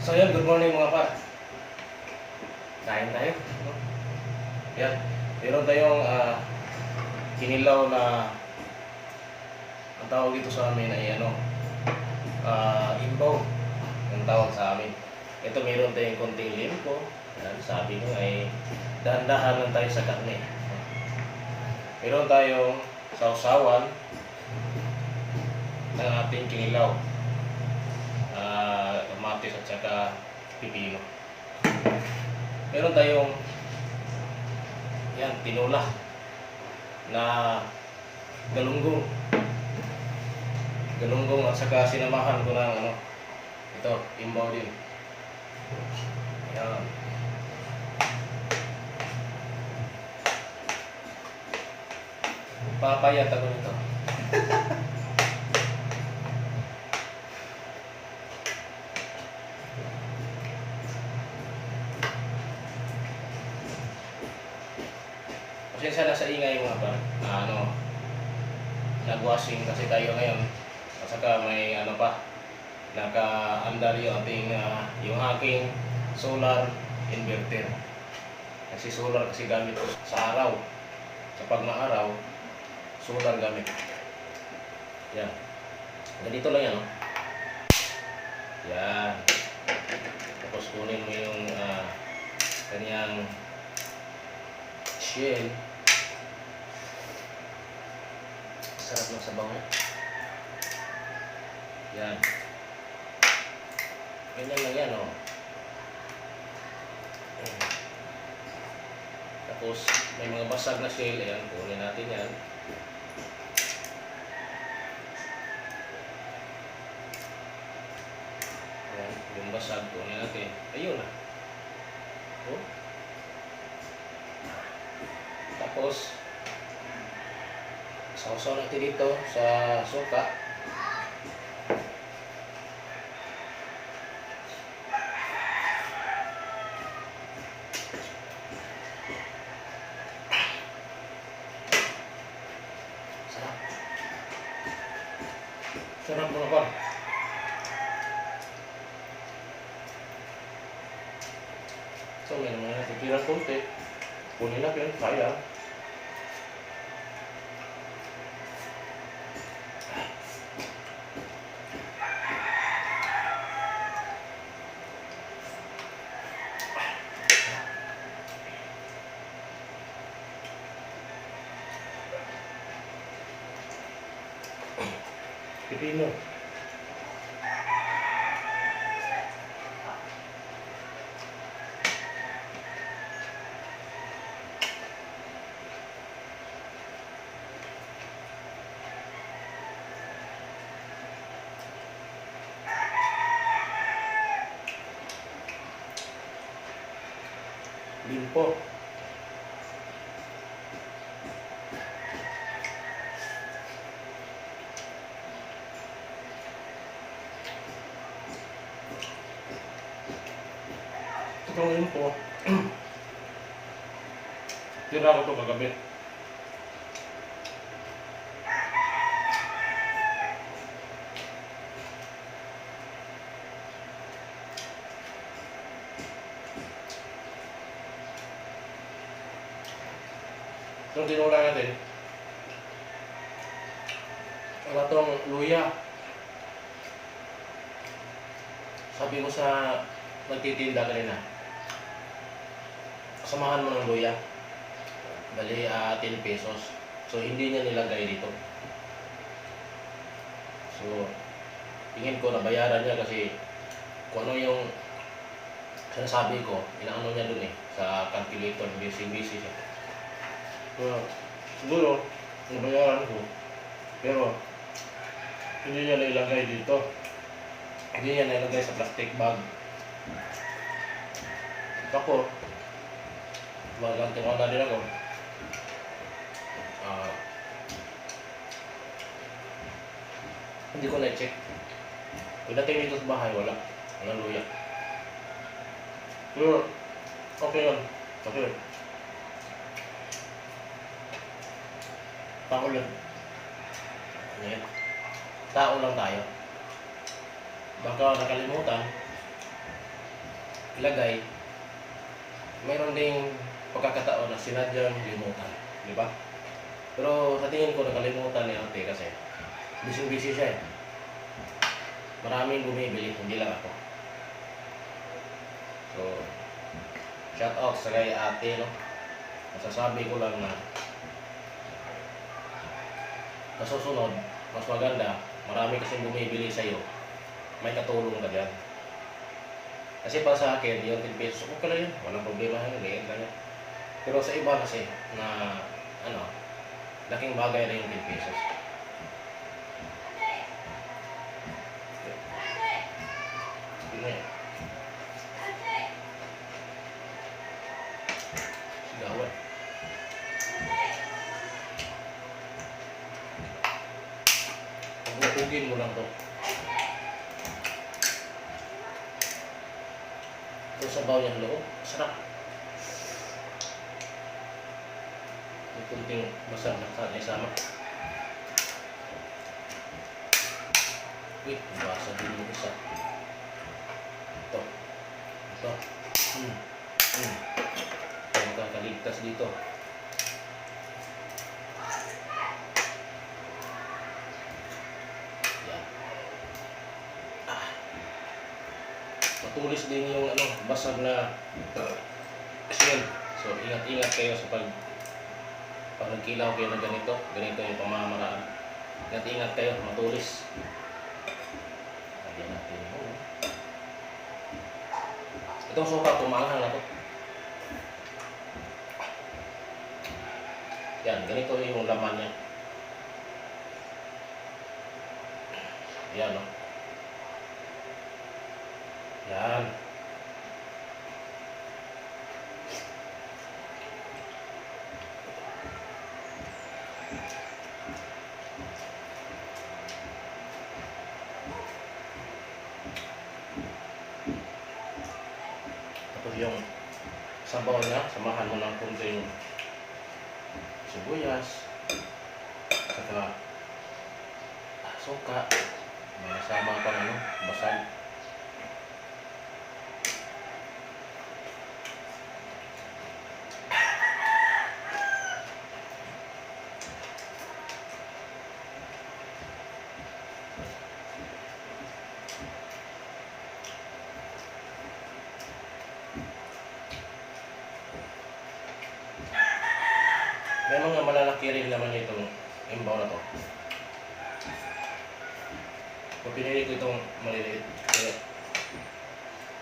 So yun, good morning mga par. Kain tayo. no? Yan. Meron tayong ah, kinilaw na ang tawag dito sa amin ay ano, ah, imbaw. Ang tawag sa amin. Ito meron tayong konting limpo. Yan, sabi nyo ay dahan-dahan lang tayo sa karne. Meron tayong sausawan ng ating kinilaw. Ah, kamatis at saka pipino. Meron tayong yan, tinola na galunggong. Galunggong at saka sinamahan ko ng ano, ito, imbaw din. Yan. Papayat ako nito. ingay mga ba? Na ano, nag-washing kasi tayo ngayon. At saka may ano pa, naka-andar yung ating, ah, yung aking solar inverter. Kasi solar kasi gamit ko sa araw. Sa pag maaraw, solar gamit. Yan. Ganito lang yan, oh. Yan. Tapos kunin mo yung ah, kanyang shell. Sarap ng sabaw. Yan. Ganyan lang yan, oh. Tapos, may mga basag na shell. Ayan, kunin natin yan. Ayan, yung basag, kunin natin. Ayun na. Oh. Tapos, sausaw natin dito sa suka. Sarap. Sarap mga par. So, may naman natitira konti. Kunin natin, sayang. Pipino. Limpo. Itong limpo. Tira ko ito kagabi. Itong tinula natin. Wala itong luya. Sabi ko sa nagtitinda kanina, samahan mo ng luya. Bali, ah, 10 pesos. So, hindi niya nilagay dito. So, tingin ko nabayaran niya kasi kung ano yung sinasabi ko, inaano niya dun eh, sa calculator, busy-busy siya. So, siguro, nabayaran ko. Pero, hindi niya nailagay dito. Hindi niya nailagay sa plastic bag. Ako, maganting na din ako. Ah, hindi ko na-check. Pagdating dito sa bahay, wala. Walang luya. Pero, okay yun. Okay yun. Tao lang. Ano yan? Tao lang tayo. Baka nakalimutan, ilagay, mayroon ding pagkakataon na sinadyang limutan. Di ba? Pero sa tingin ko, nakalimutan ni ate kasi busy-busy siya eh. Maraming bumibili, hindi lang ako. So, shout out sa kay ate, no? Masasabi ko lang na sa susunod, mas maganda, marami kasing bumibili sa'yo, may katulong ka dyan. Kasi para sa akin, yung 10 pesos, okay lang yun. Walang problema yun, liit lang yan. Pero sa iba kasi, na, ano, laking bagay na yung 10 pesos. Yun na yan. Sigawan. Pagpupugin mo lang to. Ito sa baw niyang loob. Sarap. May kunting masarap na sana isama. Uy, basa din yung isa. Ito. Ito. Hmm. Hmm. Ito makakaligtas dito. Yan. Ah. Matulis din yung ano, basag na shell. So, ingat-ingat kayo sa pag pag nagkilaw kayo na ganito, ganito yung pamamaraan. Ingat-ingat kayo, matulis. Lagyan natin yung Itong suka, tumahal na to. Yan, ganito yung laman niya. Yan, no? Yan. Tapos yung sabaw niya, samahan mo ng kunting sibuyas, saka suka, may sama pa ano, basal. May mga malalaki rin naman itong imbaw na to. Kung pinili ko itong maliliit, kaya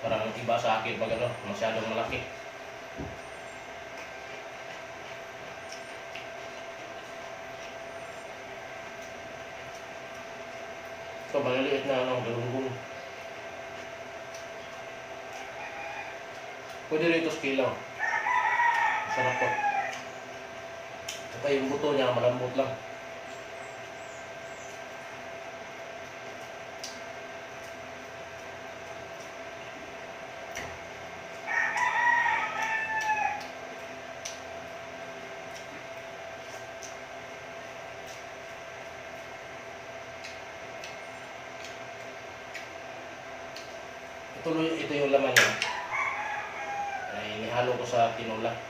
parang iba sa akin pag ano, masyadong malaki. Ito, maliliit na ano, galunggong. Pwede rito sa kilaw. Masarap po. Saka yung buto niya, malambot lang. Ito, ito yung laman niya. Ay, nihalo ko sa tinola.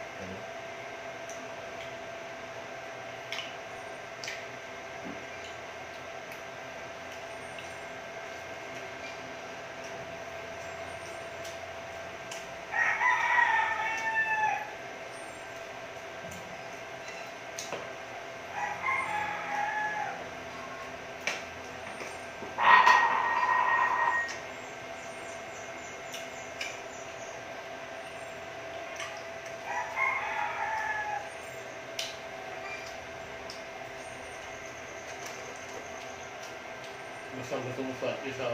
Ganun. Basta gusto mo sa isa,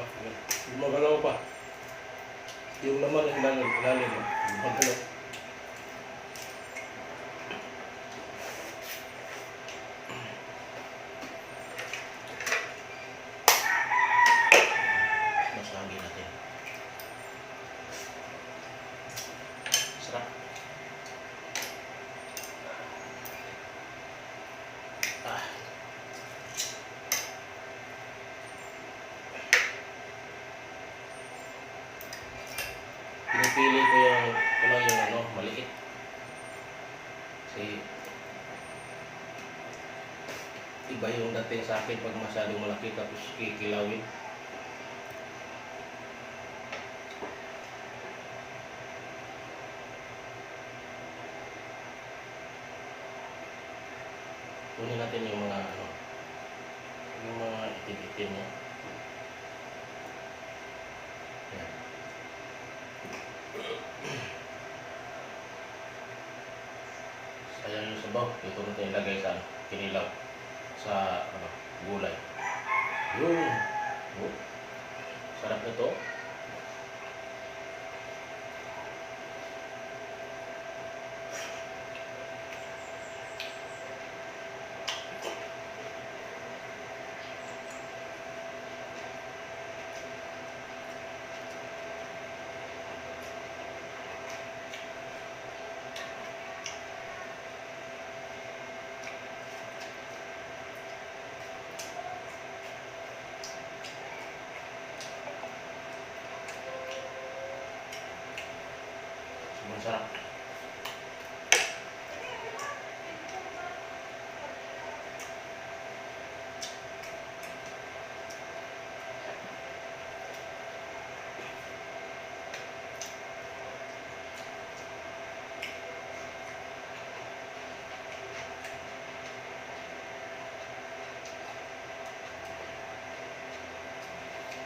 gumagalaw pa. Yung laman ng ilalim, ilalim, gumagalaw. Masagi natin. Sarap. Ah. pinipili ko yung kulang yung ano, maliit. Kasi iba yung dating sa akin pag masyadong malaki tapos kikilawin. Kunin natin yung mga ano, yung mga itim-itim niya. Yan. Sayang yung sabaw. Ito natin ilagay sa kinilaw. Sa ano, gulay. Yun. Oh. Sarap nito. Sobrang sarap.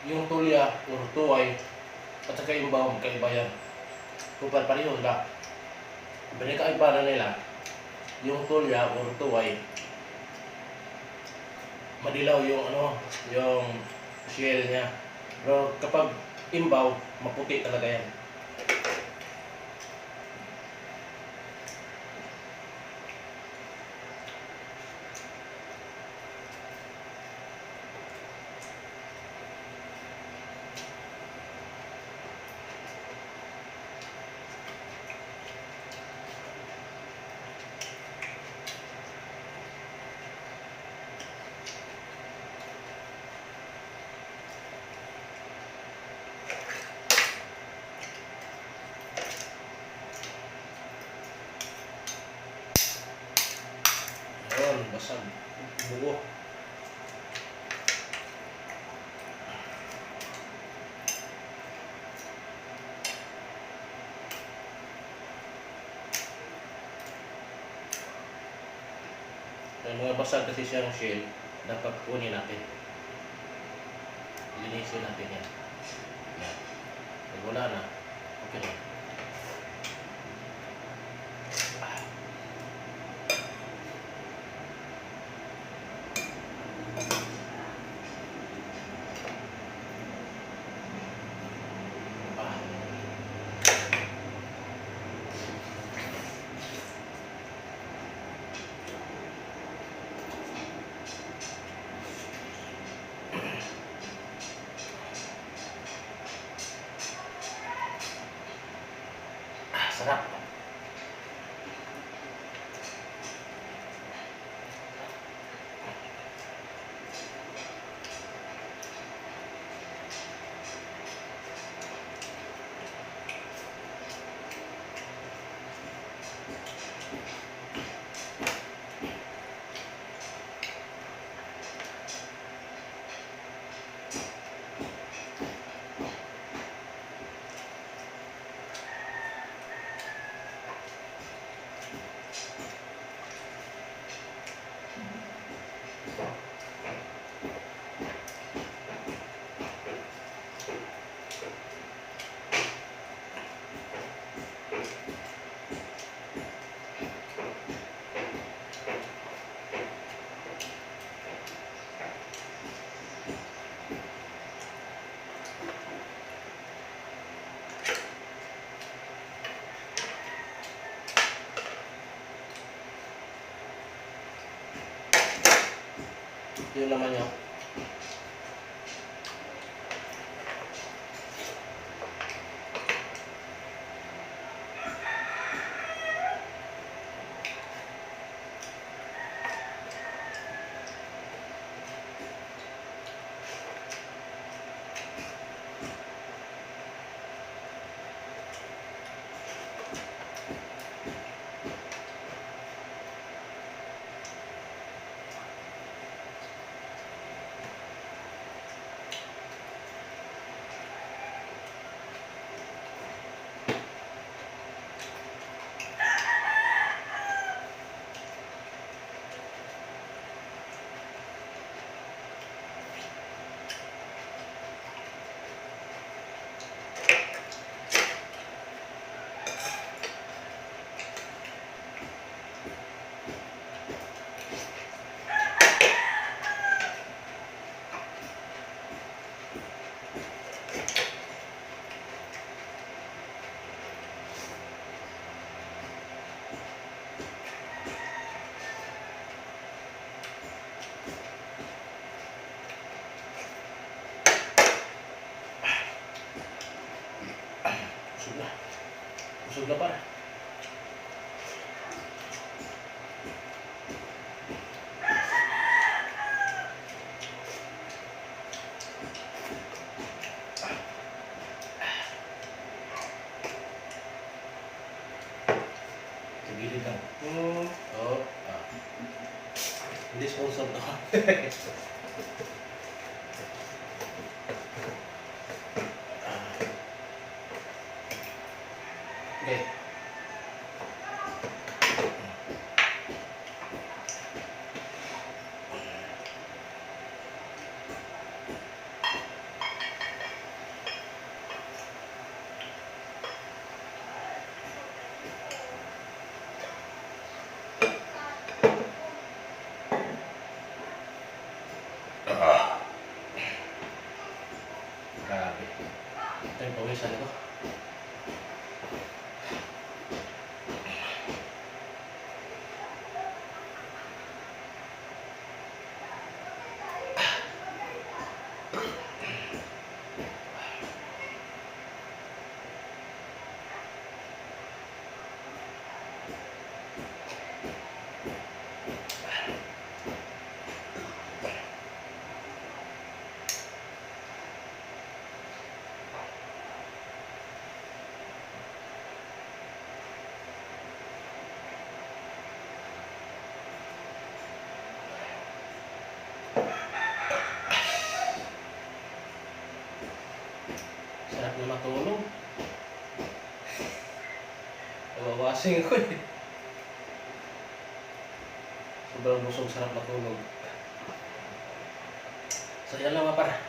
Yung tulya, yung tuway, at saka yung bawang, magkaiba yan. Kung pareho sila. Binakaiba na nila, yung tulya o tuway, madilaw yung ano, yung shell niya. Pero kapag imbaw, maputi talaga yan. Basag. Buo. Yung mga basag kasi siyang shell, dapat kunin natin. Linisin natin yan. Yan. Pag wala na, okay na. Sarap. Yun naman yun. Gilid lang. Hmm. Oh. Ah. Hindi sponsor to. Okay. Grabe. Ito yung pawisan ko. Sarap na matulog. Nawawasing ako eh. Sobrang busog, sarap matulog. So yan lang mga para.